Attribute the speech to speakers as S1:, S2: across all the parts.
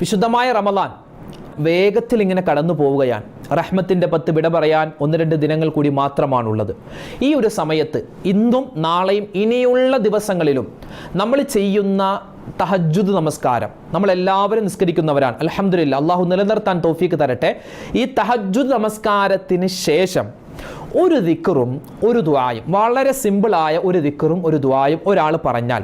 S1: വിശുദ്ധമായ റമലാൻ വേഗത്തിൽ ഇങ്ങനെ കടന്നു പോവുകയാണ്. റഹ്മത്തിന്റെ പത്ത് വിട പറയാൻ ഒന്ന് രണ്ട് ദിനങ്ങൾ കൂടി മാത്രമാണുള്ളത്. ഈ ഒരു സമയത്ത് ഇന്നും നാളെയും ഇനിയുള്ള ദിവസങ്ങളിലും നമ്മൾ ചെയ്യുന്ന തഹജുദ് നമസ്കാരം നമ്മളെല്ലാവരും നിസ്കരിക്കുന്നവരാണ്. അലഹമില്ല അള്ളാഹു നിലനിർത്താൻ തോഫീക്ക് തരട്ടെ. ഈ തഹജുദ് നമസ്കാരത്തിന് ശേഷം ഒരു ദിക്കറും ഒരു ദ്വായും വളരെ സിമ്പിളായ ഒരു ദിക്കറും ഒരു ദ്വായും ഒരാൾ പറഞ്ഞാൽ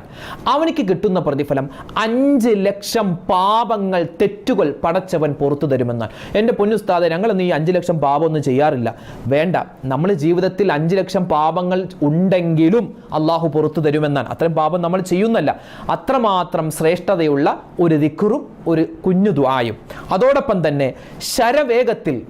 S1: അവനിക്ക് കിട്ടുന്ന പ്രതിഫലം അഞ്ച് ലക്ഷം പാപങ്ങൾ തെറ്റുകൾ പടച്ചവൻ പുറത്തു തരുമെന്നാൽ എന്റെ പൊന്നുസ്താദെ ഞങ്ങളൊന്നും ഈ അഞ്ച് ലക്ഷം പാപമൊന്നും ചെയ്യാറില്ല. വേണ്ട നമ്മൾ ജീവിതത്തിൽ അഞ്ച് ലക്ഷം പാപങ്ങൾ ഉണ്ടെങ്കിലും അള്ളാഹു പുറത്തു തരുമെന്നാണ്. അത്രയും പാപം നമ്മൾ ചെയ്യുന്നല്ല. അത്രമാത്രം ശ്രേഷ്ഠതയുള്ള ഒരു ദിക്കറും ഒരു കുഞ്ഞു ദ്വായും അതോടൊപ്പം തന്നെ ശരവേഗത്തിൽ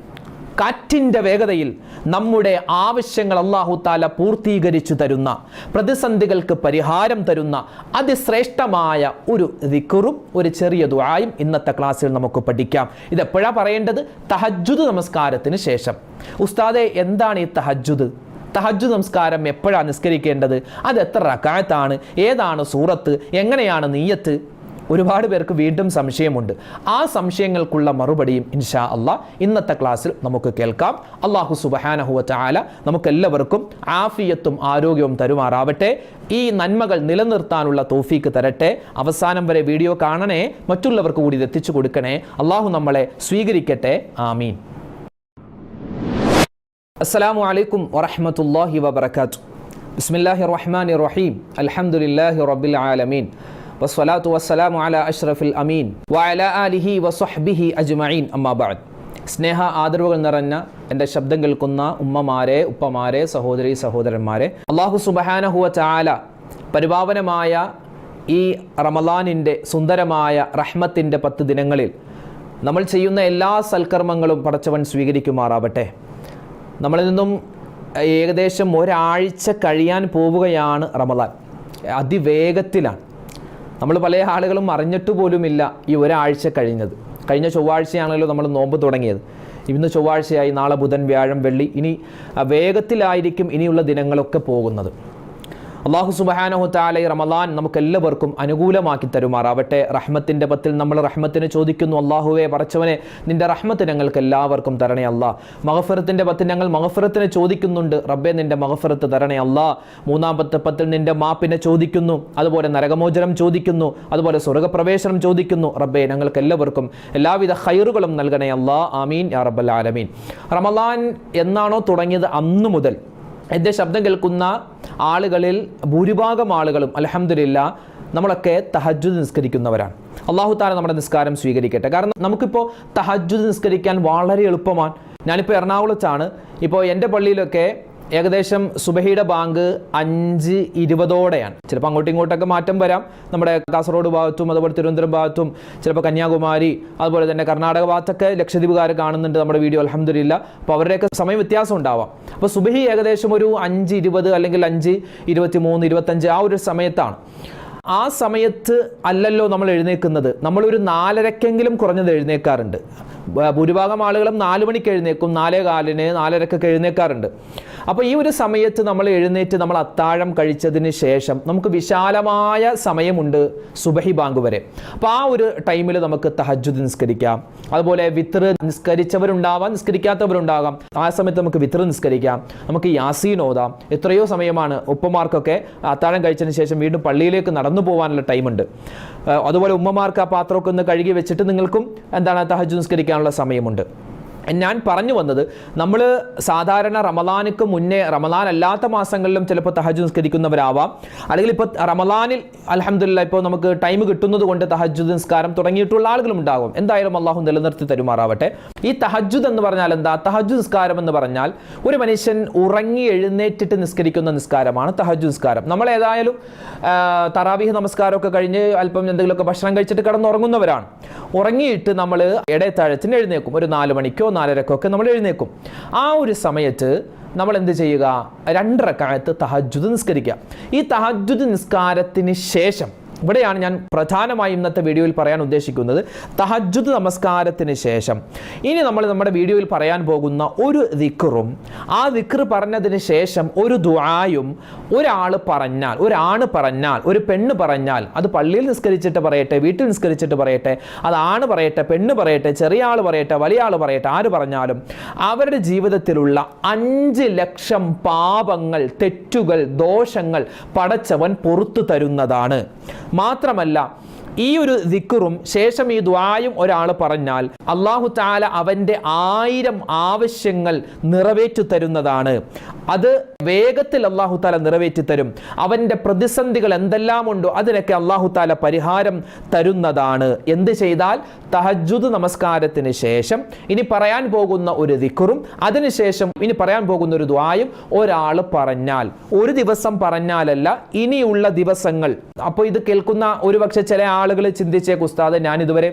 S1: കാറ്റിന്റെ വേഗതയിൽ നമ്മുടെ ആവശ്യങ്ങൾ അള്ളാഹു താല പൂർത്തീകരിച്ചു തരുന്ന പ്രതിസന്ധികൾക്ക് പരിഹാരം തരുന്ന അതിശ്രേഷ്ഠമായ ഒരു ദിക്കുറും ഒരു ചെറിയ ദുആയും ഇന്നത്തെ ക്ലാസ്സിൽ നമുക്ക് പഠിക്കാം. ഇത് എപ്പോഴാണ് പറയേണ്ടത്? തഹജ്ജുദ് നമസ്കാരത്തിന് ശേഷം. ഉസ്താദെ എന്താണ് ഈ തഹജ്ജുദ്? തഹജു നമസ്കാരം എപ്പോഴാണ് നിസ്കരിക്കേണ്ടത്? അത് എത്ര റക്കായത്താണ്? ഏതാണ് സൂറത്ത്? എങ്ങനെയാണ് നീയത്ത്? ഒരുപാട് പേർക്ക് വീണ്ടും സംശയമുണ്ട്. ആ സംശയങ്ങൾക്കുള്ള മറുപടിയും ഇൻഷാ അള്ളാഹ് ഇന്നത്തെ ക്ലാസ്സിൽ നമുക്ക് കേൾക്കാം. അള്ളാഹു സുബഹാനഹുവ ചാല നമുക്കെല്ലാവർക്കും ആഫിയത്തും ആരോഗ്യവും തരുമാറാവട്ടെ. ഈ നന്മകൾ നിലനിർത്താനുള്ള തോഫീക്ക് തരട്ടെ. അവസാനം വരെ വീഡിയോ കാണണേ. മറ്റുള്ളവർക്ക് കൂടി ഇത് എത്തിച്ചു കൊടുക്കണേ. അള്ളാഹു നമ്മളെ സ്വീകരിക്കട്ടെ. ആമീൻ. അസ്സലാമു അലൈക്കും വറഹ്മത്തുള്ളാഹി വബറകാത്തു ബിസ്മില്ലാഹി റഹ്മാൻ റഹീം. അലഹമുല്ലാഹി റബ്ബിൽ ആലമീൻ. വസ്സലാത്തു വസ്സലാമു അല അഷ്റഫിൽ അമീൻ വഅല ആലിഹി വസ്വഹ്ബിഹി അജ്മഈൻ. അമ്മാബാദ് സ്നേഹ ആദരവുകൾ നിറഞ്ഞ എന്റെ ശബ്ദം കേൾക്കുന്ന ഉമ്മമാരെ ഉപ്പമാരെ സഹോദരി സഹോദരന്മാരെ അള്ളാഹു സുബഹാനഹുവ ചാല പരിപാവനമായ ഈ റമലാനിന്റെ സുന്ദരമായ റഹ്മത്തിന്റെ പത്ത് ദിനങ്ങളിൽ നമ്മൾ ചെയ്യുന്ന എല്ലാ സൽക്കർമ്മങ്ങളും പടച്ചവൻ സ്വീകരിക്കുമാറാവട്ടെ. നമ്മളിൽ നിന്നും ഏകദേശം ഒരാഴ്ച കഴിയാൻ പോവുകയാണ് റമലാൻ അതിവേഗത്തിലാണ്. നമ്മൾ പല ആളുകളും അറിഞ്ഞിട്ട് പോലുമില്ല ഈ ഒരാഴ്ച കഴിഞ്ഞത്. കഴിഞ്ഞ ചൊവ്വാഴ്ചയാണല്ലോ നമ്മൾ നോമ്പ് തുടങ്ങിയത്. ഇന്ന് ചൊവ്വാഴ്ചയായി നാളെ ബുധൻ വ്യാഴം വെള്ളി ഇനി വേഗത്തിലായിരിക്കും ഇനിയുള്ള ദിനങ്ങളൊക്കെ പോകുന്നത്. അള്ളാഹു സുബഹാനഹു താല റമലാൻ നമുക്കെല്ലാവർക്കും അനുകൂലമാക്കി തരുമാറാവട്ടെ. റഹ്മത്തിന്റെ പത്തിൽ നമ്മൾ റഹ്മത്തിന് ചോദിക്കുന്നു. അള്ളാഹുവെ പറച്ചവനെ നിന്റെ റഹ്മത്ത് ഞങ്ങൾക്ക് എല്ലാവർക്കും തരണേ അല്ലാ. മഹഫറത്തിന്റെ പത്തിൽ ഞങ്ങൾ മഹഫറത്തിന് ചോദിക്കുന്നുണ്ട്. റബ്ബെ നിന്റെ മഹഫറത്ത് തരണേ അല്ലാ. മൂന്നാമത്തെ പത്തിൽ നിന്റെ മാപ്പിനെ ചോദിക്കുന്നു. അതുപോലെ നരകമോചനം ചോദിക്കുന്നു. അതുപോലെ സ്വർഗപ്രവേശനം ചോദിക്കുന്നു. റബ്ബെ ഞങ്ങൾക്ക് എല്ലാവർക്കും എല്ലാവിധ ഹൈറുകളും നൽകണേ അല്ലാ. ആമീൻ. യാ റബ്ബൽ ആലമീൻ. റമലാൻ എന്നാണോ തുടങ്ങിയത് അന്നു മുതൽ. എന്റെ ശബ്ദം കേൾക്കുന്ന ആളുകളിൽ ഭൂരിഭാഗം ആളുകളും അലഹമില്ല നമ്മളൊക്കെ തഹജ്ജുദ് നിസ്കരിക്കുന്നവരാണ്. അള്ളാഹു താല നമ്മുടെ നിസ്കാരം സ്വീകരിക്കട്ടെ. കാരണം നമുക്കിപ്പോൾ തഹജ്ജുദ് നിസ്കരിക്കാൻ വളരെ എളുപ്പമാണ്. ഞാനിപ്പോൾ എറണാകുളത്താണ്. ഇപ്പോൾ എന്റെ പള്ളിയിലൊക്കെ ഏകദേശം സുബഹിയുടെ ബാങ്ക് അഞ്ച് ഇരുപതോടെയാണ്. ചിലപ്പോൾ അങ്ങോട്ടും ഇങ്ങോട്ടൊക്കെ മാറ്റം വരാം. നമ്മുടെ കാസർഗോഡ് ഭാഗത്തും അതുപോലെ തിരുവനന്തപുരം ഭാഗത്തും ചിലപ്പോൾ കന്യാകുമാരി അതുപോലെ തന്നെ കർണാടക ഭാഗത്തൊക്കെ ലക്ഷദ്വീപുകാർ കാണുന്നുണ്ട് നമ്മുടെ വീഡിയോ അലഹമില്ല അപ്പോൾ അവരുടെയൊക്കെ സമയം വ്യത്യാസം ഉണ്ടാവാം. അപ്പോൾ സുബഹി ഏകദേശം ഒരു അഞ്ച് ഇരുപത് അല്ലെങ്കിൽ അഞ്ച് ഇരുപത്തി മൂന്ന് ഇരുപത്തഞ്ച് ആ ഒരു സമയത്താണ്. ആ സമയത്ത് അല്ലല്ലോ നമ്മൾ എഴുന്നേൽക്കുന്നത്. നമ്മളൊരു നാലരക്കെങ്കിലും കുറഞ്ഞത് എഴുന്നേൽക്കാറുണ്ട്. ഭ- ഭൂരിഭാഗം ആളുകളും നാല് മണിക്ക് എഴുന്നേക്കും നാലേ കാലിന് നാലരക്കൊക്കെ എഴുന്നേക്കാറുണ്ട് അപ്പോൾ ഈ ഒരു സമയത്ത് നമ്മൾ എഴുന്നേറ്റ് നമ്മൾ അത്താഴം കഴിച്ചതിന് ശേഷം നമുക്ക് വിശാലമായ സമയമുണ്ട് സുബഹി ബാങ്ക് വരെ. അപ്പോൾ ആ ഒരു ടൈമിൽ നമുക്ക് തഹജുദ് നിസ്കരിക്കാം. അതുപോലെ വിത്ര നിസ്കരിച്ചവരുണ്ടാവാം നിസ്കരിക്കാത്തവരുണ്ടാകാം. ആ സമയത്ത് നമുക്ക് വിത്ര നിസ്കരിക്കാം. നമുക്ക് യാസീൻ ഓതാം. എത്രയോ സമയമാണ് ഉപ്പമാർക്കൊക്കെ അത്താഴം കഴിച്ചതിന് ശേഷം വീണ്ടും പള്ളിയിലേക്ക് നടന്നു പോകാനുള്ള ടൈമുണ്ട്. അതുപോലെ ഉമ്മമാർക്ക് ആ പാത്രമൊക്കെ ഒന്ന് കഴുകി വെച്ചിട്ട് നിങ്ങൾക്കും എന്താണ് തഹജ് നിസ്കരിക്കാനുള്ള സമയമുണ്ട്. ഞാൻ പറഞ്ഞു വന്നത് നമ്മൾ സാധാരണ റമലാനിക്ക് മുന്നേ റമലാൻ അല്ലാത്ത മാസങ്ങളിലും ചിലപ്പോൾ തഹജ് നിസ്കരിക്കുന്നവരാവാം. അല്ലെങ്കിൽ ഇപ്പോൾ റമലാനിൽ അലഹമില്ല ഇപ്പോൾ നമുക്ക് ടൈം കിട്ടുന്നത് കൊണ്ട് തഹജ്ജുദ് നിസ്കാരം തുടങ്ങിയിട്ടുള്ള ആളുകളും ഉണ്ടാകും. എന്തായാലും അള്ളാഹു നിലനിർത്തി തരുമാറാവട്ടെ. ഈ തഹജുദ് എന്ന് പറഞ്ഞാൽ എന്താ? തഹജ്ജു നിസ്കാരം എന്ന് പറഞ്ഞാൽ ഒരു മനുഷ്യൻ ഉറങ്ങി എഴുന്നേറ്റിട്ട് നിസ്കരിക്കുന്ന നിസ്കാരമാണ് തഹജ്ജു നിസ്കാരം. നമ്മൾ ഏതായാലും തറാവീഹ് നമസ്കാരമൊക്കെ കഴിഞ്ഞ് അല്പം എന്തെങ്കിലുമൊക്കെ ഭക്ഷണം കഴിച്ചിട്ട് കിടന്നുറങ്ങുന്നവരാണ്. ഉറങ്ങിയിട്ട് നമ്മൾ ഇടയത്താഴത്തിന് എഴുന്നേക്കും ഒരു നാല് മണിക്കോ നാലരക്കോ ഒക്കെ നമ്മൾ എഴുന്നേക്കും ആ ഒരു സമയത്ത് നമ്മൾ എന്ത് ചെയ്യുക? രണ്ടരക്കാലത്ത് തഹജുദ് നിസ്കരിക്കുക. ഈ തഹജുദ് നിസ്കാരത്തിന് ശേഷം ഇവിടെയാണ് ഞാൻ പ്രധാനമായും ഇന്നത്തെ വീഡിയോയിൽ പറയാൻ ഉദ്ദേശിക്കുന്നത് തഹജുദ് നമസ്കാരത്തിന് ശേഷം. ഇനി നമ്മൾ നമ്മുടെ വീഡിയോയിൽ പറയാൻ പോകുന്ന ഒരു ദിക്റും ആ ദിക്ർ പറഞ്ഞതിന് ശേഷം ഒരു ദുആയും ഒരാൾ പറഞ്ഞാൽ ഒരാണ് പറഞ്ഞാൽ ഒരു പെണ്ണ് പറഞ്ഞാൽ അത് പള്ളിയിൽ നിസ്കരിച്ചിട്ട് പറയട്ടെ വീട്ടിൽ നിസ്കരിച്ചിട്ട് പറയട്ടെ അത് ആണ് പറയട്ടെ പെണ്ണ് പറയട്ടെ ചെറിയ ആൾ പറയട്ടെ വലിയ ആൾ പറയട്ടെ ആര് പറഞ്ഞാലും അവരുടെ ജീവിതത്തിലുള്ള അഞ്ച് ലക്ഷം പാപങ്ങൾ തെറ്റുകൾ ദോഷങ്ങൾ പടച്ചവൻ പുറത്തു തരുന്നതാണ്. മാത്രമല്ല ഈ ഒരു ദിക്കറും ശേഷം ഈ ദ്വായും ഒരാൾ പറഞ്ഞാൽ അള്ളാഹു താല അവന്റെ ആയിരം ആവശ്യങ്ങൾ നിറവേറ്റി തരുന്നതാണ്. അത് വേഗത്തിൽ അള്ളാഹു താല നിറവേറ്റി തരും. അവന്റെ പ്രതിസന്ധികൾ എന്തെല്ലാം ഉണ്ടോ അതിനൊക്കെ അള്ളാഹു താല പരിഹാരം തരുന്നതാണ്. എന്ത് ചെയ്താൽ? തഹജുദ് നമസ്കാരത്തിന് ശേഷം ഇനി പറയാൻ പോകുന്ന ഒരു ദിക്കറും അതിനുശേഷം ഇനി പറയാൻ പോകുന്ന ഒരു ദ്വായും ഒരാൾ പറഞ്ഞാൽ. ഒരു ദിവസം പറഞ്ഞാലല്ല ഇനിയുള്ള ദിവസങ്ങൾ. അപ്പോൾ ഇത് കേൾക്കുന്ന ഒരു ഒരുപക്ഷെ ചില ആളുകൾ ചിന്തിച്ചേക്ക് ഉസ്താദ് ഞാൻ ഇതുവരെ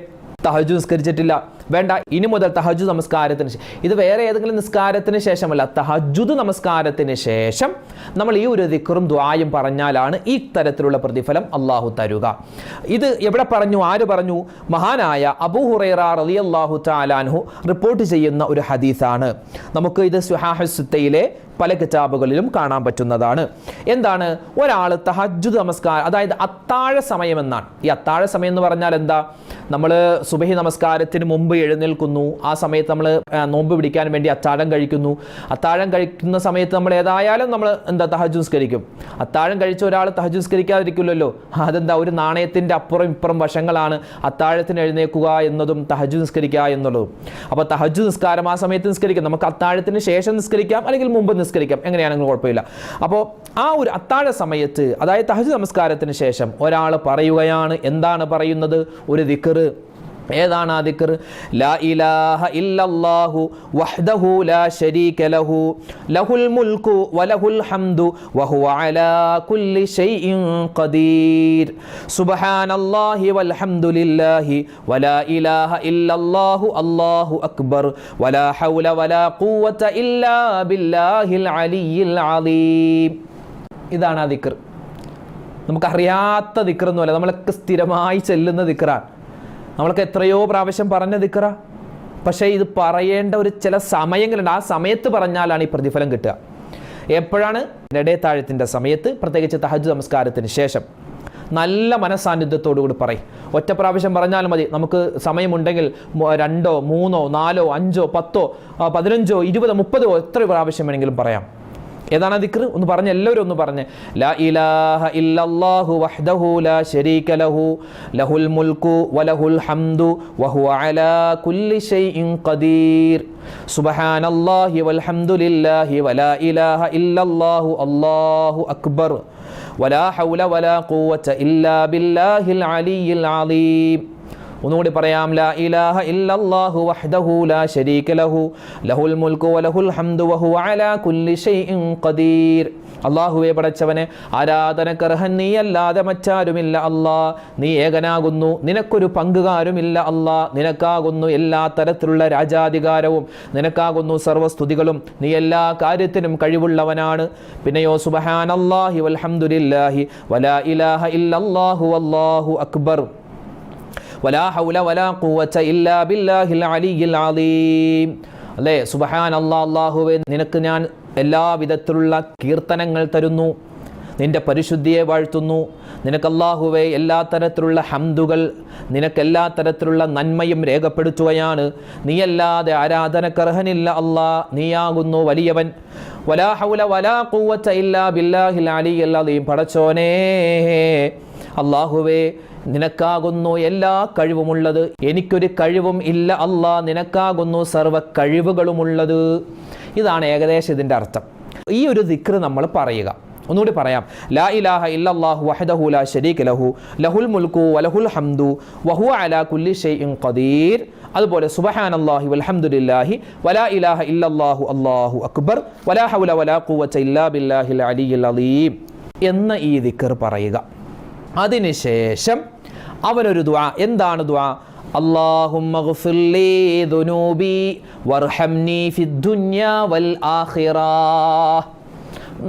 S1: തഹജു നിസ്കരിച്ചിട്ടില്ല. വേണ്ട ഇനി മുതൽ തഹജു നമസ്കാരത്തിന് ഇത് വേറെ ഏതെങ്കിലും നിസ്കാരത്തിന് ശേഷമല്ല തഹജുദ് നമസ്കാരത്തിന് ശേഷം നമ്മൾ ഈ ഒരു ദിക്കറും ദ്വായും പറഞ്ഞാലാണ് ഈ തരത്തിലുള്ള പ്രതിഫലം അള്ളാഹു തരുക. ഇത് എവിടെ പറഞ്ഞു ആര് പറഞ്ഞു? മഹാനായ അബൂ ഹുറൈറ അള്ളാഹു താലാൻഹു റിപ്പോർട്ട് ചെയ്യുന്ന ഒരു ഹദീസാണ്. നമുക്ക് ഇത് സുഹാഹസുത്തയിലെ പല കിതാബുകളിലും കാണാൻ പറ്റുന്നതാണ്. എന്താണ്? ഒരാൾ തഹജുദ് നമസ്കാരം അതായത് അത്താഴ സമയമെന്നാണ് ഈ അത്താഴ സമയം എന്ന് പറഞ്ഞാൽ എന്താ? നമ്മൾ സുബഹി നമസ്കാരത്തിന് മുമ്പ് എഴുന്നേൽക്കുന്നു. ആ സമയത്ത് നമ്മൾ നോമ്പ് പിടിക്കാൻ വേണ്ടി അത്താഴം കഴിക്കുന്നു. അത്താഴം കഴിക്കുന്ന സമയത്ത് നമ്മൾ ഏതായാലും നമ്മൾ എന്താ തഹജുസ്കരിക്കും അത്താഴം കഴിച്ച ഒരാൾ തഹജുസ്കരിക്കാതിരിക്കില്ലല്ലോ അതെന്താ ഒരു നാണയത്തിന്റെ അപ്പുറം ഇപ്പുറം വശങ്ങളാണ് അത്താഴത്തിന് എഴുന്നേൽക്കുക എന്നതും തഹജു നിസ്കരിക്കുക എന്നുള്ളതും. അപ്പോൾ തഹജു നിസ്കാരം ആ സമയത്ത് നിസ്കരിക്കാം. നമുക്ക് അത്താഴത്തിന് ശേഷം നിസ്കരിക്കാം അല്ലെങ്കിൽ മുമ്പ് നിസ്കരിക്കാം. എങ്ങനെയാണെങ്കിലും കുഴപ്പമില്ല. അപ്പോൾ ആ ഒരു അത്താഴ സമയത്ത് അതായത് തഹജ് നമസ്കാരത്തിന് ശേഷം ഒരാൾ പറയുകയാണ്. എന്താണ് പറയുന്നത്? ഒരു ദിക്കറ് ഏതാണ് ആ ദിക്കർ ലാ ഇലാഹ ഇല്ലല്ലാഹു വഹ്ദഹു ലാ ശരീക ലഹു. ലഹുൽ മുൽക്കു വലഹുൽ ഹംദു വഹുവ അലാ കുല്ലി ഷൈഇൻ ഖദീർ. സുബ്ഹാനല്ലാഹി വൽഹംദുലില്ലാഹി വലാ ഇലാഹ ഇല്ലല്ലാഹു അല്ലാഹു അക്ബർ. വലാ ഹൗല വലാ ഖുവത ഇല്ലാ ബില്ലാഹിൽ അലിയിൽ അലീം. ഇതാണ് ആ ദിക്ർ. നമുക്കറിയാത്ത ദിക്റൊന്നുമല്ല നമ്മളൊക്കെ സ്ഥിരമായി ചെല്ലുന്ന ദിക്റാണ്. നമ്മളൊക്കെ എത്രയോ പ്രാവശ്യം പറഞ്ഞ ദിക്റ പക്ഷേ ഇത് പറയേണ്ട ഒരു ചില സമയങ്ങളുണ്ട്. ആ സമയത്ത് പറഞ്ഞാലാണ് ഈ പ്രതിഫലം കിട്ടുക. എപ്പോഴാണ്? ഇടയത്താഴത്തിന്റെ സമയത്ത് പ്രത്യേകിച്ച് തഹജ് നമസ്കാരത്തിന് ശേഷം. നല്ല മനസ്സാന്നിധ്യത്തോടുകൂടി പറയും. ഒറ്റ പ്രാവശ്യം പറഞ്ഞാലും മതി. നമുക്ക് സമയമുണ്ടെങ്കിൽ രണ്ടോ മൂന്നോ നാലോ അഞ്ചോ പത്തോ പതിനഞ്ചോ ഇരുപതോ മുപ്പതോ എത്ര പ്രാവശ്യം വേണമെങ്കിലും പറയാം. ഏതാണ് ദിക്ർ ഒന്ന് പറഞ്ഞ് എല്ലാവരും ഒന്ന് പറഞ്ഞ്. ലാ ഇലാഹ ഇല്ലല്ലാഹു വഹ്ദഹു ലാ ശരീക ലഹു ലഹുൽ മുൽക്കു വലഹുൽ ഹംദു വഹുവ അലാ കുല്ലി ഷൈഇൻ ഖദീർ. സുബ്ഹാനല്ലാഹി വൽഹംദുലില്ലാഹി വലാ ഇലാഹ ഇല്ലല്ലാഹു അല്ലാഹു അക്ബർ. വലാ ഹൗല വലാ ഖുവത ഇല്ലാ ബില്ലാഹിൽ അലിയിൽ അലീം. ഒന്നുകൂടി പറയാം ലാ ഇലാഹ ഇല്ലല്ലാഹു വഹ്ദഹു ലാ ശരീക ലഹു ലഹുൽ മുൽക്കു വലഹുൽ ഹംദു വഹുവ അലാ കുല്ലി ഷൈഇൻ ഖദീർ. അള്ളാഹുവെ പടച്ചവനെ ആരാധനക്കർഹൻ നീയല്ലാതെ മറ്റാരുമില്ല അല്ലാ. നീ ഏകനാകുന്നു നിനക്കൊരു പങ്കുകാരുമില്ല അല്ലാ. നിനക്കാകുന്നു എല്ലാ തരത്തിലുള്ള രാജാധികാരവും നിനക്കാകുന്നു സർവസ്തുതികളും. നീ എല്ലാ കാര്യത്തിനും കഴിവുള്ളവനാണ്. പിന്നെയോ സുബഹാനല്ലാഹി വൽഹംദുലില്ലാഹി വലാ ഇലാഹ ഇല്ലല്ലാഹു വല്ലാഹു അക്ബർ. വലാ ഹൗല വലാ ഇല്ലാ ബില്ലാഹിൽ അലിയിൽ അലീം അല്ലേ? സുബഹാൻ അല്ലാ അല്ലാഹുവേ നിനക്ക് ഞാൻ എല്ലാ വിധത്തിലുള്ള കീർത്തനങ്ങൾ തരുന്നു. നിന്റെ പരിശുദ്ധിയെ വാഴ്ത്തുന്നു. നിനക്ക് അള്ളാഹുവെ എല്ലാ തരത്തിലുള്ള ഹംദുകൾ നിനക്ക് എല്ലാ തരത്തിലുള്ള നന്മയും രേഖപ്പെടുത്തുകയാണ്. നീയല്ലാതെ ആരാധനക്കർഹനില്ല അള്ളാ നീയാകുന്നു വലിയവൻ. വലാ ഹൗല വലാ ഖുവത ഇല്ലാ ബില്ലാഹിൽ അലിയിൽ അല്ലാതെയും പടച്ചോനേ അള്ളാഹുവേ നിനക്കാകുന്നു എല്ലാ കഴിവുമുള്ളത്. എനിക്കൊരു കഴിവും ഇല്ല അല്ലാ നിനക്കാകുന്നു സർവ കഴിവുകളുമുള്ളത്. ഇതാണ് ഏകദേശം ഇതിന്റെ അർത്ഥം. ഈ ഒരു ദിക്ർ നമ്മൾ പറയുക. ഒന്നുകൂടി പറയാം. ലാ ഇലാഹ ഇല്ലല്ലാഹു വഹദഹു ലാ ശരീക ലഹു. ലഹുൽ മുൽക്കു വലഹുൽ ഹംദു വഹു അലാ കുല്ലി ഷൈഇൻ ഖദീർ. അതുപോലെ സുബ്ഹാനല്ലാഹി വൽഹംദുലില്ലാഹി വലാ ഇലാഹ ഇല്ലല്ലാഹു അല്ലാഹു അക്ബർ വലാ ഹൗല വലാ ഖുവത ഇല്ലാ ബില്ലാഹിൽ അലിയിൽ അലീം എന്ന ഈ ദിക്ർ പറയുക. അതിനുശേഷം അവനൊരു ദുആ എന്താണ് ദുആ اللهم اغفر لي ذنوبي وارحمني في الدنيا والآخرة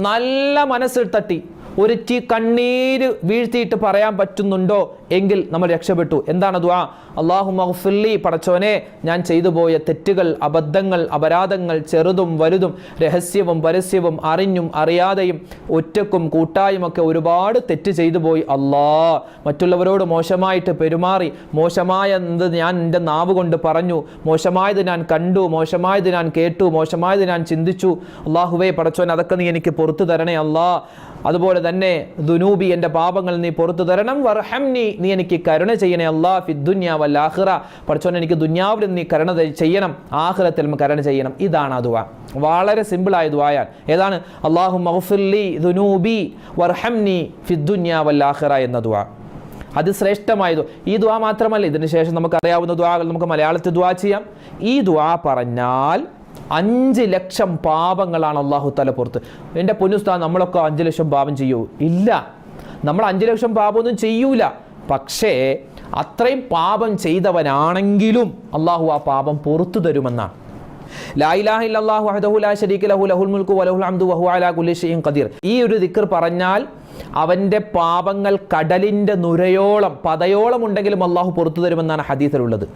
S1: നല്ല മനസ്സിൽ തട്ടി ഒരിറ്റി കണ്ണീര് വീഴ്ത്തിയിട്ട് പറയാൻ പറ്റുന്നുണ്ടോ എങ്കിൽ നമ്മൾ രക്ഷപ്പെട്ടു. എന്താണ് ദുആ? അള്ളാഹു മഹഫുല്ലി പടച്ചോനെ ഞാൻ ചെയ്തു പോയ തെറ്റുകൾ അബദ്ധങ്ങൾ അപരാധങ്ങൾ ചെറുതും വലുതും രഹസ്യവും പരസ്യവും അറിഞ്ഞും അറിയാതെയും ഒറ്റക്കും കൂട്ടായുമൊക്കെ ഒരുപാട് തെറ്റ് ചെയ്തു പോയി അല്ലാ മറ്റുള്ളവരോട് മോശമായിട്ട് പെരുമാറി മോശമായ എന്ത് ഞാൻ എന്റെ നാവ് കൊണ്ട് പറഞ്ഞു മോശമായത് ഞാൻ കണ്ടു മോശമായത് ഞാൻ കേട്ടു മോശമായത് ഞാൻ ചിന്തിച്ചു. അള്ളാഹുവേ പടച്ചോൻ അതൊക്കെ നീ എനിക്ക് പുറത്തു തരണേ അല്ലാ അതുപോലെ തന്നെ ദുനൂബി എന്റെ പാപങ്ങൾ നീ പുറത്തു തരണം. വർഹംനി നീ എനിക്ക് കരുണ ചെയ്യണേ. അല്ലാ ഫി ദുന്യാ വൽ ആഖിറ. പഠിച്ചോൻ എനിക്ക് ദുന്യാവിലും നീ കരുണ ചെയ്യണം. ആഹ്റത്തിലും കരുണ ചെയ്യണം. ഇതാണ് ആ ദുആ. വളരെ സിമ്പിളായ ദുവായാൽ ഏതാണ്? അള്ളാഹു മഗ്ഫിർലി ദുനൂബി വർഹംനി ഫി ദുന്യാ വൽ ആഖിറ എന്ന ദുആ. അത് ശ്രേഷ്ഠമായത് ഈ ദുആ മാത്രമല്ല ഇതിന് ശേഷം നമുക്ക് അറിയാവുന്ന ദുആകൾ നമുക്ക് മലയാളത്തിൽ ദുആ ചെയ്യാം. ഈ ദുആ പറഞ്ഞാൽ അഞ്ച് ലക്ഷം പാപങ്ങളാണ് അള്ളാഹു തല പുറത്ത്. എന്റെ പൊന്നുസ്താ നമ്മളൊക്കെ അഞ്ച് ലക്ഷം പാപം ചെയ്യൂ. ഇല്ല. നമ്മൾ അഞ്ച് ലക്ഷം പാപമൊന്നും ചെയ്യൂല. പക്ഷേ അത്രയും പാപം ചെയ്തവനാണെങ്കിലും അള്ളാഹു ആ പാപം പുറത്തു തരുമെന്നാണ്. ഈ ഒരു ദിക്കർ പറഞ്ഞാൽ അവന്റെ പാപങ്ങൾ കടലിന്റെ നുരയോളം പതയോളം ഉണ്ടെങ്കിലും അള്ളാഹു പുറത്തു തരുമെന്നാണ് ഹദീസിലുള്ളത്.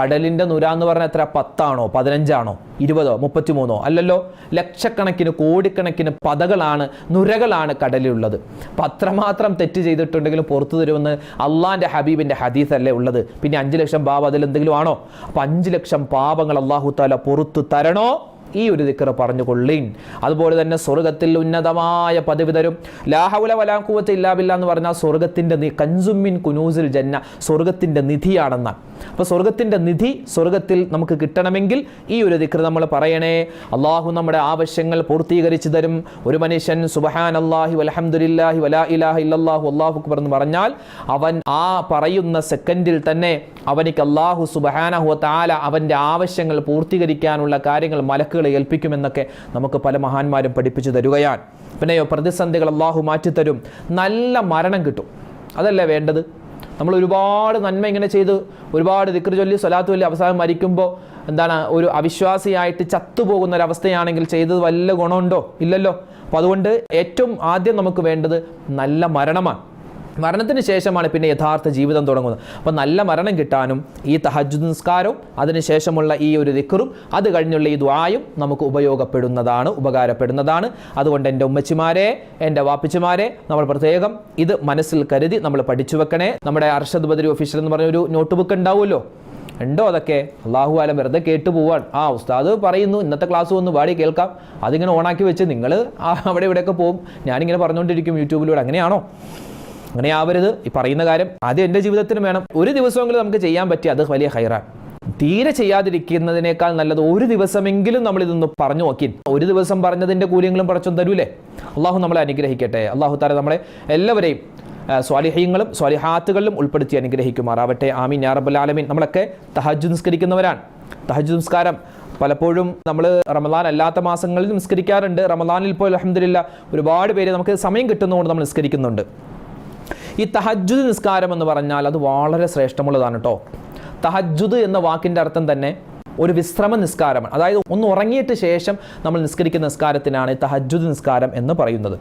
S1: കടലിന്റെ നുര എന്ന് പറഞ്ഞാൽ എത്ര? പത്താണോ? പതിനഞ്ചാണോ? ഇരുപതോ? മുപ്പത്തിമൂന്നോ? അല്ലല്ലോ? ലക്ഷക്കണക്കിന് കോടിക്കണക്കിന് പതകളാണ് നുരകളാണ് കടലിലുള്ളത്. അപ്പം അത്രമാത്രം തെറ്റ് ചെയ്തിട്ടുണ്ടെങ്കിലും പുറത്തു തരുമെന്ന് അള്ളാന്റെ ഹബീബിന്റെ ഹദീസല്ലേ ഉള്ളത്. പിന്നെ അഞ്ച് ലക്ഷം പാപം അതിലെന്തെങ്കിലും ആണോ? അപ്പം അഞ്ച് ലക്ഷം പാപങ്ങൾ അള്ളാഹു താല പുറത്തു തരണോ? ഈ ഒരു ദിക്കറ് പറഞ്ഞു കൊള്ളീൻ അതുപോലെ തന്നെ സ്വർഗത്തിൽ ഉന്നതമായ പദവി തരും. ലാഹൗല വലാക്കൂവത്ത് ഇല്ലാബില്ല എന്ന് പറഞ്ഞാൽ സ്വർഗത്തിന്റെ കൻസുമിൻ കുനൂസിൽ ജന്ന സ്വർഗത്തിന്റെ നിധിയാണെന്ന്. അപ്പോൾ സ്വർഗത്തിന്റെ നിധി സ്വർഗത്തിൽ നമുക്ക് കിട്ടണമെങ്കിൽ ഈ ഒരു ദിക്കർ നമ്മൾ പറയണേ. അള്ളാഹു നമ്മുടെ ആവശ്യങ്ങൾ പൂർത്തീകരിച്ചു തരും. ഒരു മനുഷ്യൻ സുബഹാൻ അള്ളാഹി വലഹമുല്ലാഹി വലാ ഇലാഹ ഇല്ലല്ലാഹു അള്ളാഹു അക്ബർ എന്ന് പറഞ്ഞാൽ അവൻ ആ പറയുന്ന സെക്കൻഡിൽ തന്നെ അവനിക്ക് അള്ളാഹു സുബഹാനഹു താല അവന്റെ ആവശ്യങ്ങൾ പൂർത്തീകരിക്കാനുള്ള കാര്യങ്ങൾ മലക്കുകളെ ഏൽപ്പിക്കുമെന്നൊക്കെ നമുക്ക് പല മഹാന്മാരും പഠിപ്പിച്ചു തരുകയാണ്. പിന്നെയോ പ്രതിസന്ധികൾ അള്ളാഹു മാറ്റിത്തരും. നല്ല മരണം കിട്ടും. അതല്ലേ വേണ്ടത്? നമ്മൾ ഒരുപാട് നന്മ ഇങ്ങനെ ചെയ്ത് ഒരുപാട് ദിക്ർ ചൊല്ലി സ്വലാത്ത് ചൊല്ലി അവസാനം മരിക്കുമ്പോൾ എന്താണ് ഒരു അവിശ്വാസിയായിട്ട് ചത്തുപോകുന്ന ഒരവസ്ഥയാണെങ്കിൽ ചെയ്തത് വല്ല ഗുണമുണ്ടോ? ഇല്ലല്ലോ. അപ്പോൾ അതുകൊണ്ട് ഏറ്റവും ആദ്യം നമുക്ക് വേണ്ടത് നല്ല മരണമാണ്. മരണത്തിന് ശേഷമാണ് പിന്നെ യഥാർത്ഥ ജീവിതം തുടങ്ങുന്നത്. അപ്പോൾ നല്ല മരണം കിട്ടാനും ഈ തഹജ് നിസ്കാരവും അതിനുശേഷമുള്ള ഈ ഒരു ദിക്കറും അത് കഴിഞ്ഞുള്ള ഈ ദ്വായും നമുക്ക് ഉപയോഗപ്പെടുന്നതാണ് ഉപകാരപ്പെടുന്നതാണ്. അതുകൊണ്ട് എന്റെ ഉമ്മച്ചിമാരെ എന്റെ വാപ്പിച്ചിമാരെ നമ്മൾ പ്രത്യേകം ഇത് മനസ്സിൽ കരുതി നമ്മൾ പഠിച്ചു വെക്കണേ. നമ്മുടെ അർഷദ് ബദരി ഓഫീസർ എന്ന് പറഞ്ഞൊരു നോട്ട് ബുക്ക് ഉണ്ടാവുമല്ലോ? ഉണ്ടോ അതൊക്കെ? അള്ളാഹു ആലം വെറുതെ കേട്ട് പോവാൻ ആ ഉസ്താദ് പറയുന്നു ഇന്നത്തെ ക്ലാസ് ഒന്ന് വാടി കേൾക്കാം. അതിങ്ങനെ ഓണാക്കി വെച്ച് നിങ്ങൾ അവിടെ ഇവിടെയൊക്കെ പോകും. ഞാനിങ്ങനെ പറഞ്ഞുകൊണ്ടിരിക്കും യൂട്യൂബിലൂടെ. അങ്ങനെയാണോ? അങ്ങനെ ആവരുത്. ഈ പറയുന്ന കാര്യം ആദ്യം എന്റെ ജീവിതത്തിന് വേണം. ഒരു ദിവസമെങ്കിലും നമുക്ക് ചെയ്യാൻ പറ്റി അത് വലിയ ഹൈറാണ്. തീരെ ചെയ്യാതിരിക്കുന്നതിനേക്കാൾ നല്ലത് ഒരു ദിവസമെങ്കിലും നമ്മൾ ഇതൊന്ന് പറഞ്ഞു നോക്കി. ഒരു ദിവസം പറഞ്ഞതിന്റെ കൂലിയങ്ങളും പടച്ചൊന്നും തരൂലേ? അള്ളാഹു നമ്മളെ അനുഗ്രഹിക്കട്ടെ. അള്ളാഹു താര നമ്മളെ എല്ലാവരെയും സ്വാലിഹ്യങ്ങളും സ്വാലിഹാത്തുകളിലും ഉൾപ്പെടുത്തി അനുഗ്രഹിക്കുമാറാവട്ടെ. ആമീൻ. യാ റബ്ബൽ ആലമീൻ. നമ്മളൊക്കെ തഹജ് നിസ്കരിക്കുന്നവരാണ്. തഹജ് നിസ്കാരം പലപ്പോഴും നമ്മൾ റമദാൻ അല്ലാത്ത മാസങ്ങളിൽ നിസ്കരിക്കാറുണ്ട്. റമദാനിൽ പോലും അലഹമില്ല ഒരുപാട് പേര് നമുക്ക് സമയം കിട്ടുന്നതുകൊണ്ട് നമ്മൾ നിസ്കരിക്കുന്നുണ്ട്. ഈ തഹജ്ജുദ് നിസ്കാരം എന്ന് പറഞ്ഞാൽ അത് വളരെ ശ്രേഷ്ഠമുള്ളതാണ് കേട്ടോ തഹജ്ജുദ് എന്ന വാക്കിന്റെ അർത്ഥം തന്നെ ഒരു വിശ്രമ നിസ്കാരമാണ്. അതായത് ഒന്ന് ഉറങ്ങിയിട്ട് ശേഷം നമ്മൾ നിസ്കരിക്കുന്ന നിസ്കാരത്തിനാണ് തഹജ്ജുദ് നിസ്കാരം എന്ന് പറയുന്നത്.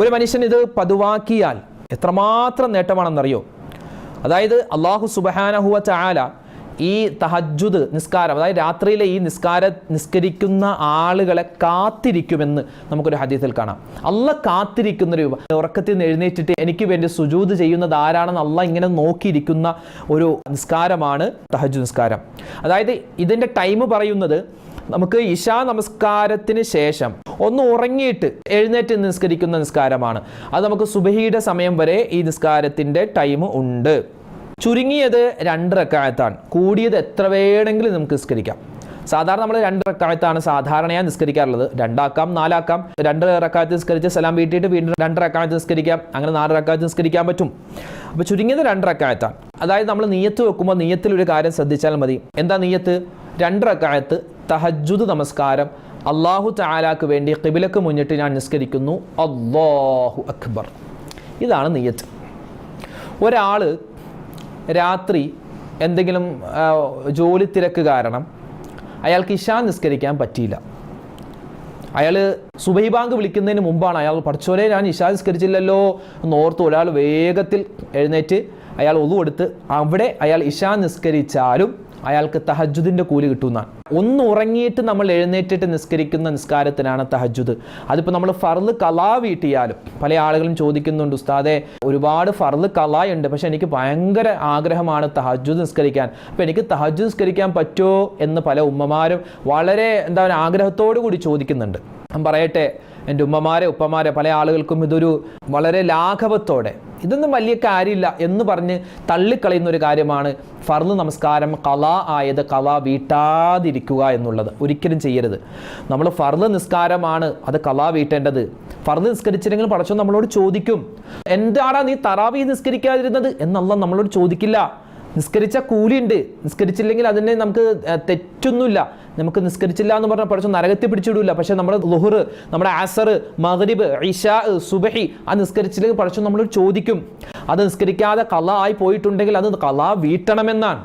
S1: ഒരു മനുഷ്യൻ ഇത് പതുവാക്കിയാൽ എത്രമാത്രം നേട്ടമാണെന്നറിയോ? അതായത് അള്ളാഹു സുബഹാനഹുവ ചാല ഈ തഹജുദ് നിസ്കാരം അതായത് രാത്രിയിലെ ഈ നിസ്കാര നിസ്കരിക്കുന്ന ആളുകളെ കാത്തിരിക്കുമെന്ന് നമുക്കൊരു ഹദീസിൽ കാണാം. അല്ല കാത്തിരിക്കുന്ന ഒരു ഉറക്കത്തിൽ നിന്ന് എഴുന്നേറ്റിട്ട് എനിക്ക് വേണ്ടി സുജൂത് ചെയ്യുന്നത് ആരാണെന്ന് അല്ല ഇങ്ങനെ നോക്കിയിരിക്കുന്ന ഒരു നിസ്കാരമാണ് തഹജു നിസ്കാരം. അതായത് ഇതിന്റെ ടൈം പറയുന്നത് നമുക്ക് ഇശാ നമസ്കാരത്തിന് ശേഷം ഒന്ന് ഉറങ്ങിയിട്ട് എഴുന്നേറ്റ് നിസ്കരിക്കുന്ന നിസ്കാരമാണ്. അത് നമുക്ക് സുബഹിയുടെ സമയം വരെ ഈ നിസ്കാരത്തിന്റെ ടൈം ഉണ്ട്. ചുരുങ്ങിയത് രണ്ട് റക്കായത്താണ്. കൂടിയത് എത്ര വേണമെങ്കിലും നമുക്ക് നിസ്കരിക്കാം. സാധാരണ നമ്മൾ രണ്ട് റക്കായത്താണ് സാധാരണയായി നിസ്കരിക്കാറുള്ളത്. രണ്ടാക്കാം നാലാക്കാം രണ്ട് റക്കായത്ത് നിസ്കരിച്ച് സലാം വീട്ടിയിട്ട് വീണ്ടും രണ്ട് റക്കായത്ത് നിസ്കരിക്കാം. അങ്ങനെ നാല് റക്കായത്ത് നിസ്കരിക്കാൻ പറ്റും. അപ്പോൾ ചുരുങ്ങിയത് രണ്ട് റക്കായത്താണ്. അതായത് നമ്മൾ നീയത്ത് വെക്കുമ്പോൾ നീയത്തിൽ ഒരു കാര്യം ശ്രദ്ധിച്ചാൽ മതി. എന്താ നീയത്ത്? രണ്ട് റക്കായത്ത് തഹജുദ് നമസ്കാരം അള്ളാഹു താലാക്ക് വേണ്ടി കിബിലക്ക് മുന്നിട്ട് ഞാൻ നിസ്കരിക്കുന്നു. അള്ളാഹു അക്ബർ. ഇതാണ് നീയത്ത്. ഒരാൾ രാത്രി എന്തെങ്കിലും ജോലി തിരക്ക് കാരണം അയാൾക്ക് ഇഷാ നിസ്കരിക്കാൻ പറ്റിയില്ല. അയാൾ സുബൈ ബാങ്ക് വിളിക്കുന്നതിന് മുമ്പാണ് അയാൾ പഠിച്ചോരെ ഞാൻ ഇഷാ നിസ്കരിച്ചില്ലല്ലോ എന്ന് ഓർത്ത് ഒരാൾ വേഗത്തിൽ എഴുന്നേറ്റ് അയാൾ ഒതു കൊടുത്ത് അവിടെ അയാൾ ഇഷാ നിസ്കരിച്ചാലും അയാൾക്ക് തഹജുദിന്റെ കൂലി കിട്ടുന്നതാണ് ഒന്ന് ഉറങ്ങിയിട്ട് നമ്മൾ എഴുന്നേറ്റിട്ട് നിസ്കരിക്കുന്ന നിസ്കാരത്തിനാണ് തഹജുദ് അതിപ്പോൾ നമ്മൾ ഫർദ് കലാ വീട്ടിയാലും പല ആളുകളും ചോദിക്കുന്നുണ്ട് ഉസ്താദെ ഒരുപാട് ഫർദ് കലാ ഉണ്ട് പക്ഷെ എനിക്ക് ഭയങ്കര ആഗ്രഹമാണ് തഹജുദ് നിസ്കരിക്കാൻ. അപ്പോൾ എനിക്ക് തഹജുദ് നിസ്കരിക്കാൻ പറ്റുമോ? എന്ന് പല ഉമ്മമാരും വളരെ എന്താ പറയുക ആഗ്രഹത്തോടു കൂടി ചോദിക്കുന്നുണ്ട്. ഞാൻ പറയട്ടെ എന്റെ ഉമ്മമാരെ ഉപ്പമാരെ പല ആളുകൾക്കും ഇതൊരു വളരെ ലാഘവത്തോടെ ഇതൊന്നും വലിയ കാര്യമില്ല എന്ന് പറഞ്ഞ് തള്ളിക്കളയുന്ന ഒരു കാര്യമാണ് ഫർദ് നമസ്കാരം കല ആയത് കല വീട്ടാതിരിക്കുക എന്നുള്ളത്. ഒരിക്കലും ചെയ്യരുത്. നമ്മൾ ഫർദ് നിസ്കാരമാണ് അത് കല വീട്ടേണ്ടത്. ഫർദ് നിസ്കരിച്ചില്ലെങ്കിൽ പടച്ചോ നമ്മളോട് ചോദിക്കും എന്താടാ നീ തറാവി നിസ്കരിക്കാതിരുന്നത്? എന്നല്ല നമ്മളോട് ചോദിക്കില്ല. നിസ്കരിച്ച കൂലിയുണ്ട്. നിസ്കരിച്ചില്ലെങ്കിൽ അതിന് നമുക്ക് തെറ്റൊന്നുമില്ല. നമുക്ക് നിസ്കരിച്ചില്ല എന്ന് പറഞ്ഞാൽ പഠിച്ചു നരകത്തി പിടിച്ചിടില്ല പക്ഷേ നമ്മുടെ ലുഹർ നമ്മുടെ ആസർ മഹരിബ് ഇഷാ സുബഹി ആ നിസ്കരിച്ചില്ലെങ്കിൽ പഠിച്ചു നമ്മൾ ചോദിക്കും. അത് നിസ്കരിക്കാതെ കല ആയി പോയിട്ടുണ്ടെങ്കിൽ അത് കല വീട്ടണമെന്നാണ്.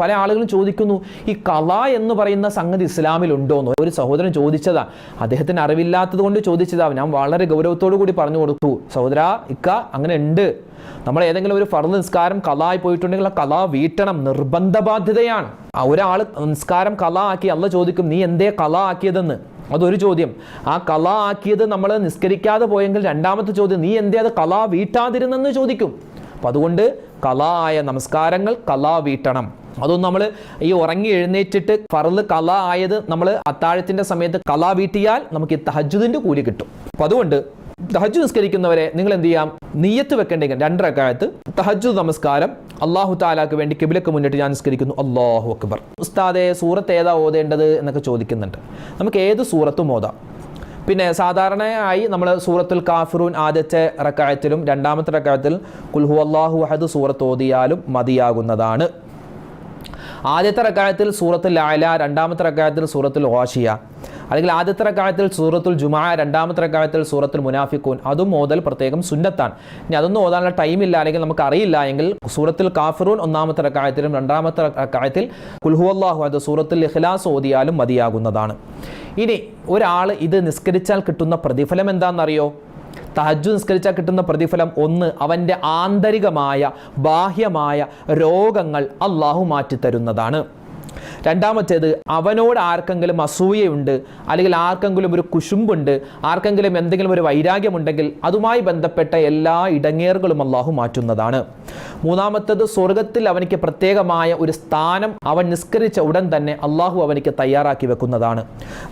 S1: പല ആളുകളും ചോദിക്കുന്നു ഈ കല എന്ന് പറയുന്ന സംഗതി ഇസ്ലാമിൽ ഉണ്ടോന്ന് ഒരു സഹോദരൻ ചോദിച്ചതാ. അദ്ദേഹത്തിന് അറിവില്ലാത്തത് കൊണ്ട് ചോദിച്ചതാ. ഞാൻ വളരെ ഗൗരവത്തോടു കൂടി പറഞ്ഞു കൊടുത്തു. സഹോദര ഇക്ക അങ്ങനെ ഉണ്ട്. നമ്മൾ ഏതെങ്കിലും ഒരു ഫർദ് നിസ്കാരം കലായി പോയിട്ടുണ്ടെങ്കിൽ ആ കല വീട്ടണം. നിർബന്ധ ബാധ്യതയാണ് ഒരാൾ നിസ്കാരം കല ആക്കി അല്ല ചോദിക്കും നീ എന്തേ കല ആക്കിയതെന്ന്? അതൊരു ചോദ്യം. ആ കല ആക്കിയത് നമ്മൾ നിസ്കരിക്കാതെ പോയെങ്കിൽ രണ്ടാമത്തെ ചോദ്യം നീ എന്തേ അത് കല വീട്ടാതിരുന്നെന്ന്? ചോദിക്കും. അപ്പം അതുകൊണ്ട് കലാ ആയ നമസ്കാരങ്ങൾ കലാ വീട്ടണം. അതൊന്നും നമ്മൾ ഈ ഉറങ്ങി എഴുന്നേറ്റിട്ട് ഫറൽ കല ആയത് നമ്മൾ അത്താഴത്തിന്റെ സമയത്ത് കല വീട്ടിയാൽ നമുക്ക് ഈ തഹജുദിന്റെ കൂലി കിട്ടും. അപ്പോൾ അതുകൊണ്ട് തഹജു നിസ്കരിക്കുന്നവരെ നിങ്ങൾ എന്ത് ചെയ്യാം? നീയത്ത് വെക്കേണ്ടെങ്കിൽ രണ്ടരക്കാലത്ത് തഹജു നമസ്കാരം അള്ളാഹു താലാക്ക് വേണ്ടി കിബിലക്ക് മുന്നിട്ട് ഞാൻ നിസ്കരിക്കുന്നു. അള്ളാഹു അക്ബർ. ഉസ്താദെ സൂറത്ത് ഏതാ ഓതേണ്ടത് എന്നൊക്കെ ചോദിക്കുന്നുണ്ട്. നമുക്ക് ഏത് സൂറത്തും ഓതാം. പിന്നെ സാധാരണയായി നമ്മൾ സൂറത്തുൽ കാഫിറൂൻ ആദ്യത്തെ റക്കായത്തിലും രണ്ടാമത്തെ റക്കായത്തിൽ കുൽഹു അള്ളാഹു അഹദ് സൂറത്ത് ഓതിയാലും മതിയാകുന്നതാണ്. ആദ്യത്തെ റക്കായത്തിൽ സൂറത്തുൽ ആല രണ്ടാമത്തെ റക്കായത്തിൽ സൂറത്തുൽ ഓഷിയ അല്ലെങ്കിൽ ആദ്യത്തെ റക്കായത്തിൽ സൂറത്തുൽ ജുമാ രണ്ടാമത്തെ റക്കായത്തിൽ സൂറത്തുൽ മുനാഫിക്കൂൻ അതും ഓതൽ പ്രത്യേകം സുന്നത്താണ്. ഇനി അതൊന്നും ഓതാനുള്ള ടൈമില്ല അല്ലെങ്കിൽ നമുക്ക് അറിയില്ല എങ്കിൽ സൂറത്തുൽ കാഫിറൂൻ ഒന്നാമത്തെ റക്കായത്തിലും രണ്ടാമത്തെ റക്കായത്തിൽ കുൽഹുവല്ലാഹു അത് സൂറത്തുൽ ഇഖ്ലാസ് ഓതിയാലും മതിയാകുന്നതാണ്. ഇനി ഒരാൾ ഇത് നിസ്കരിച്ചാൽ കിട്ടുന്ന പ്രതിഫലം എന്താണെന്നറിയോ? തഹജു നിസ്കരിച്ചാൽ കിട്ടുന്ന പ്രതിഫലം ഒന്ന് അവന്റെ ആന്തരികമായ ബാഹ്യമായ രോഗങ്ങൾ അള്ളാഹു മാറ്റിത്തരുന്നതാണ്. രണ്ടാമത്തേത് അവനോട് ആർക്കെങ്കിലും അസൂയയുണ്ട് അല്ലെങ്കിൽ ആർക്കെങ്കിലും ഒരു കുശുമ്പുണ്ട് ആർക്കെങ്കിലും എന്തെങ്കിലും ഒരു വൈരാഗ്യമുണ്ടെങ്കിൽ അതുമായി ബന്ധപ്പെട്ട എല്ലാ ഇടങ്ങേറുകളും അള്ളാഹു മാറ്റുന്നതാണ്. മൂന്നാമത്തേത് സ്വർഗത്തിൽ അവനിക്ക് പ്രത്യേകമായ ഒരു സ്ഥാനം അവൻ നിസ്കരിച്ച ഉടൻ തന്നെ അള്ളാഹു അവനിക്ക് തയ്യാറാക്കി വെക്കുന്നതാണ്.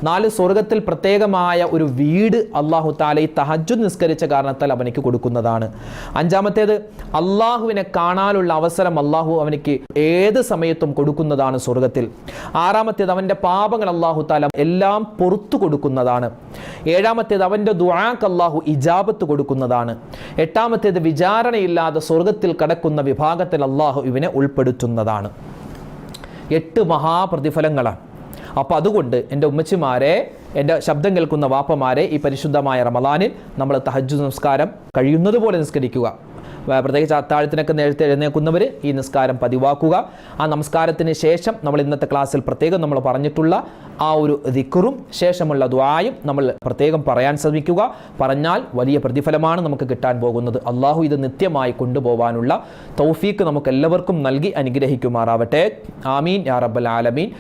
S1: നാല് സ്വർഗത്തിൽ പ്രത്യേകമായ ഒരു വീട് അള്ളാഹു താല ഈ തഹജു നിസ്കരിച്ച കാരണത്താൽ അവനിക്ക് കൊടുക്കുന്നതാണ്. അഞ്ചാമത്തേത് അള്ളാഹുവിനെ കാണാനുള്ള അവസരം അള്ളാഹു അവനിക്ക് ഏത് സമയത്തും കൊടുക്കുന്നതാണ് സ്വർഗത്തിൽ ആറാമത്തേത് അവന്റെ പാപങ്ങൾ അള്ളാഹു താല എല്ലാം പുറത്തു കൊടുക്കുന്നതാണ്. ഏഴാമത്തേത് അവന്റെ ദുആക്ക് അള്ളാഹു ഇജാബത്ത് കൊടുക്കുന്നതാണ്. എട്ടാമത്തേത് വിചാരണയില്ലാതെ സ്വർഗത്തിൽ കടക്കുന്ന വിഭാഗത്തിൽ അള്ളാഹു ഇവനെ ഉൾപ്പെടുത്തുന്നതാണ്. എട്ട് മഹാപ്രതിഫലങ്ങളാണ്. അപ്പോൾ അതുകൊണ്ട് എന്റെ ഉമ്മച്ചിമാരെ എന്റെ ശബ്ദം കേൾക്കുന്ന വാപ്പമാരെ ഈ പരിശുദ്ധമായ റമദാനിൽ നമ്മൾ തഹജ് നമസ്കാരം കഴിയുന്നതുപോലെ നിസ്കരിക്കുക. പ്രത്യേകിച്ച് അത്താഴത്തിനൊക്കെ നേരത്തെ എഴുന്നേൽക്കുന്നവർ ഈ നിസ്കാരം പതിവാക്കുക. ആ നമസ്കാരത്തിന് ശേഷം നമ്മൾ ഇന്നത്തെ ക്ലാസ്സിൽ പ്രത്യേകം നമ്മൾ പറഞ്ഞിട്ടുള്ള ആ ഒരു ദിക്കറും ശേഷമുള്ള ദ്വായും നമ്മൾ പ്രത്യേകം പറയാൻ ശ്രമിക്കുക. പറഞ്ഞാൽ വലിയ പ്രതിഫലമാണ് നമുക്ക് കിട്ടാൻ പോകുന്നത്. അള്ളാഹു ഇത് നിത്യമായി കൊണ്ടുപോകാനുള്ള തൗഫീക്ക് നമുക്ക് എല്ലാവർക്കും നൽകി അനുഗ്രഹിക്കുമാറാവട്ടെ. ആമീൻ. യാ റബ്ബൽ ആലമീൻ.